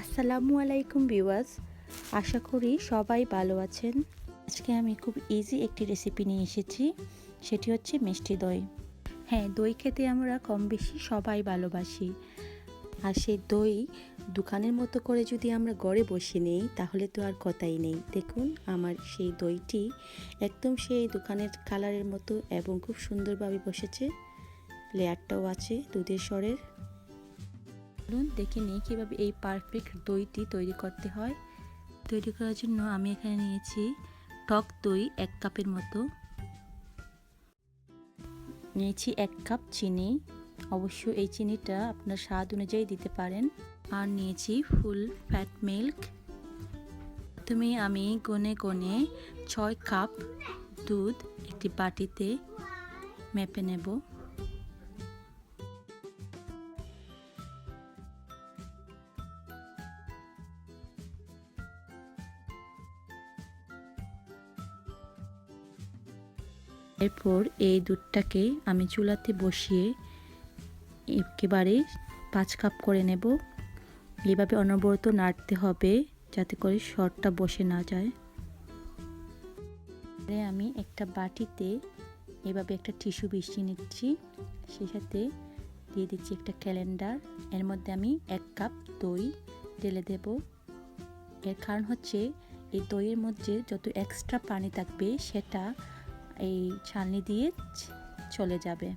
আসসালামু আলাইকুম ভিউয়ার্স, আশা করি সবাই ভালো আছেন। আজকে আমি খুব ইজি একটি রেসিপি নিয়ে এসেছি, সেটি হচ্ছে মিষ্টি দই। হ্যাঁ দই খেতে আমরা কম বেশি সবাই ভালোবাসি। আর সেই দই দোকানের মতো করে যদি আমরা গড়ে বসে নেই, তাহলে তো আর কথাই নেই। দেখুন, আমার সেই দইটি একদম সেই দোকানের কালারের মতো এবং খুব সুন্দরভাবে বসেছে। লেয়ারটাও আছে দুধের স্বরের। চলুন দেখে নিই কীভাবে এই পারফেক্ট দইটি তৈরি করতে হয়। তৈরি করার জন্য আমি এখানে নিয়েছি টক দই এক কাপের মতো। নিয়েছি এক কাপ চিনি। অবশ্য এই চিনিটা আপনার স্বাদ অনুযায়ী দিতে পারেন। আর নিয়েছি ফুল ফ্যাট মিল্ক। প্রথমে আমি গনে গনে ছয় কাপ দুধ একটি বাটিতে মেপে নেব। এরপর এই দুধটাকে আমি চুলাতে বসিয়ে একেবারে পাঁচ কাপ করে নেব। এইভাবে অনবরত নাড়তে হবে যাতে করে শরটা বসে না যায়। আমি একটা বাটিতে এভাবে একটা টিস্যু বিছিয়ে নিচ্ছি। সেই সাথে দিয়ে দিচ্ছি একটা ক্যালেন্ডার। এর মধ্যে আমি এক কাপ দই ঢেলে দেব। এর কারণ হচ্ছে এই দইয়ের মধ্যে যত এক্সট্রা পানি থাকবে সেটা এই ছালনি দিয়ে চলে যাবে।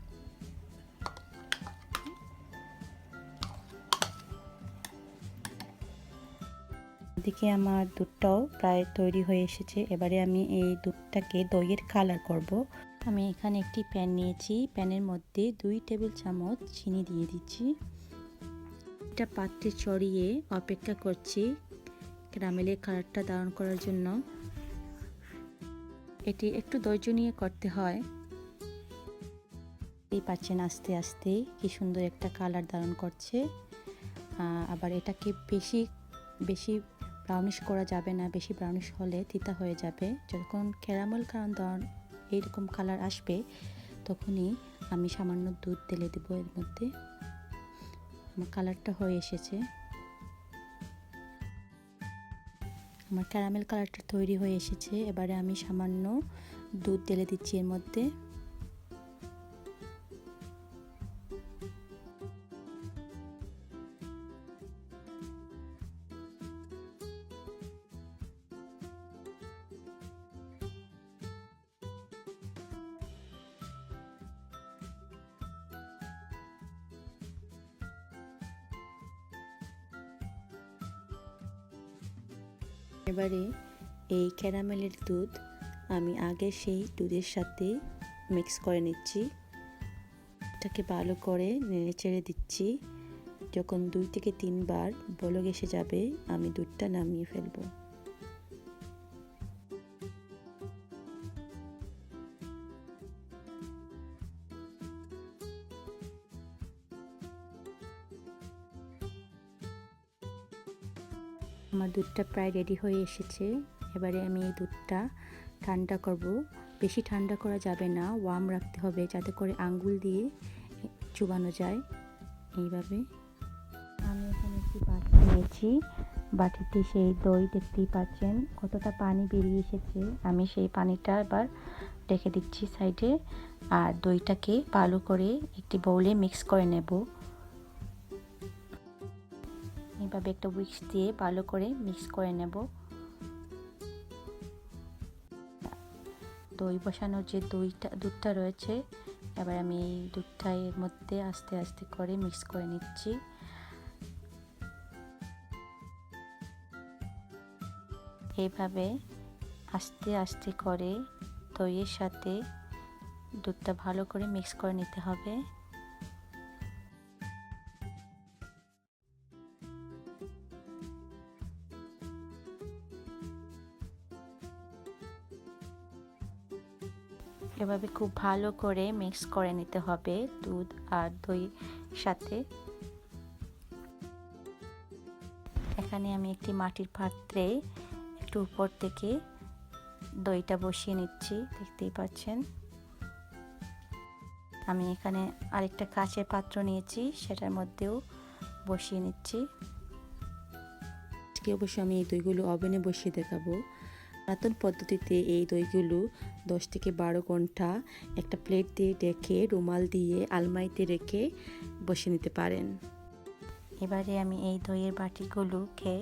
এদিকে আমার দুধটাও প্রায় তৈরি হয়ে এসেছে। এবারে আমি এই দুধটাকে দইয়ের কালার করব। আমি এখানে একটি প্যান নিয়েছি। প্যানের মধ্যে দুই টেবিল চামচ চিনি দিয়ে দিচ্ছি। এটা পাত্রে চড়িয়ে অপেক্ষা করছি। ক্যারামেলের কালারটা ধারণ করার জন্য। এটি একটু ধৈর্য নিয়ে করতে হয়। এই পাচ্ছেন আস্তে আস্তে, কি সুন্দর একটা কালার ধারণ করছে। আবার এটাকে বেশি বেশি ব্রাউনিশ করা যাবে না, বেশি ব্রাউনিশ হলে তিতা হয়ে যাবে। যখন ক্যারামেল কারণ ধরন এইরকম কালার আসবে, তখনই আমি সামান্য দুধ তেলে দেবো এর মধ্যে। আমার কালারটা হয়ে এসেছে। আমার ক্যারামেল কালারটা তৈরি হয়ে এসেছে। এবারে আমি সামান্য দুধ ঢেলে দিচ্ছি এর মধ্যে। এবারে এই ক্যারামেলের দুধ আমি আগে সেই দুধের সাথে মিক্স করে নিচ্ছি। এটাকে ভালো করে নেড়ে চেড়ে দিচ্ছি। যখন দুই থেকে তিনবার বলক এসে যাবে, আমি দুধটা নামিয়ে ফেলব। আমার দুধটা প্রায় রেডি হয়ে এসেছে। এবারে আমি এই দুধটা ঠান্ডা করব। বেশি ঠান্ডা করা যাবে না ওয়ার্ম রাখতে হবে যাতে করে আঙ্গুল দিয়ে চুবানো যায়। এইভাবে আমি এখানে একটি বাটি নিয়েছি। বাটিতে সেই দই দেখতেই পাচ্ছেন কতটা পানি বেরিয়ে এসেছে। আমি সেই পানিটা এবার রেখে দিচ্ছি সাইডে। আর দইটাকে ভালো করে একটি বউলে মিক্স করে নেব। এইভাবে একটা উইক্স দিয়ে ভালো করে মিক্স করে নেব। দই বসানোর যে দইটা, দুধটা রয়েছে, এবার আমি এই দুধটা এর মধ্যে আস্তে আস্তে করে মিক্স করে নিচ্ছি। এইভাবে আস্তে আস্তে করে দইয়ের সাথে দুধটা ভালো করে মিক্স করে নিতে হবে। এভাবে খুব ভালো করে মিক্স করে নিতে হবে দুধ আর দই সাথে। এখানে আমি একটি মাটির পাত্রে একটু উপর থেকে দইটা বসিয়ে নিচ্ছি, দেখতেই পাচ্ছেন। আমি এখানে আরেকটা কাঁচের পাত্র নিয়েছি, সেটার মধ্যেও বসিয়ে নিচ্ছি। আজকে অবশ্য আমি এই দইগুলো ওভেনে বসিয়ে দেখাবো। পুরাতন পদ্ধতিতে এই দইগুলো দশ থেকে বারো ঘণ্টা একটা প্লেট দিয়ে ডেকে, রুমাল দিয়ে, আলমারিতে রেখে বসে নিতে পারেন। এবারে আমি এই দইয়ের বাটিগুলোকে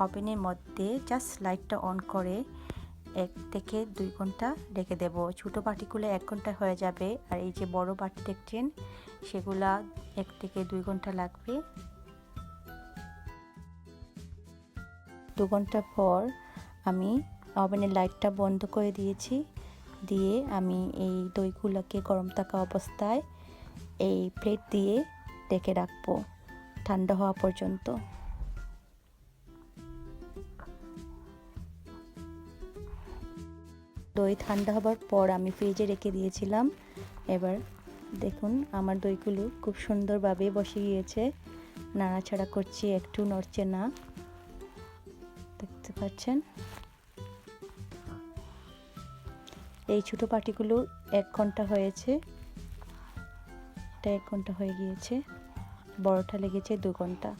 ওভেনের মধ্যে জাস্ট লাইটটা অন করে এক থেকে দুই ঘণ্টা রেখে দেব। ছোটো বাটিগুলো এক ঘণ্টা হয়ে যাবে আর এই যে বড় বাটি দেখছেন, সেগুলা এক থেকে দুই ঘণ্টা লাগবে। দু ঘণ্টা পর আমি ওভেনের লাইটটা বন্ধ করে দিয়েছি। দিয়ে আমি এই দইগুলোকে গরম থাকা অবস্থায় এই প্লেট দিয়ে ডেকে রাখব, ঠান্ডা হওয়া পর্যন্ত। দই ঠান্ডা হবার পর আমি ফ্রিজে রেখে দিয়েছিলাম। এবার দেখুন আমার দইগুলো খুব সুন্দরভাবে বসে গিয়েছে। নাড়াচাড়া করছি, একটু নড়ছে না। দেখতে পাচ্ছেন? এই ছোটো পাটিগুলো এক ঘণ্টা হয়েছে। এটা এক ঘণ্টা হয়ে গিয়েছে। বড়টা লেগেছে দু ঘণ্টা।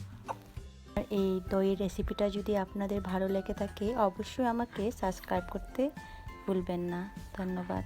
আর এই দইয়ের রেসিপিটা যদি আপনাদের ভালো লেগে থাকে, অবশ্যই আমাকে সাবস্ক্রাইব করতে ভুলবেন না। ধন্যবাদ।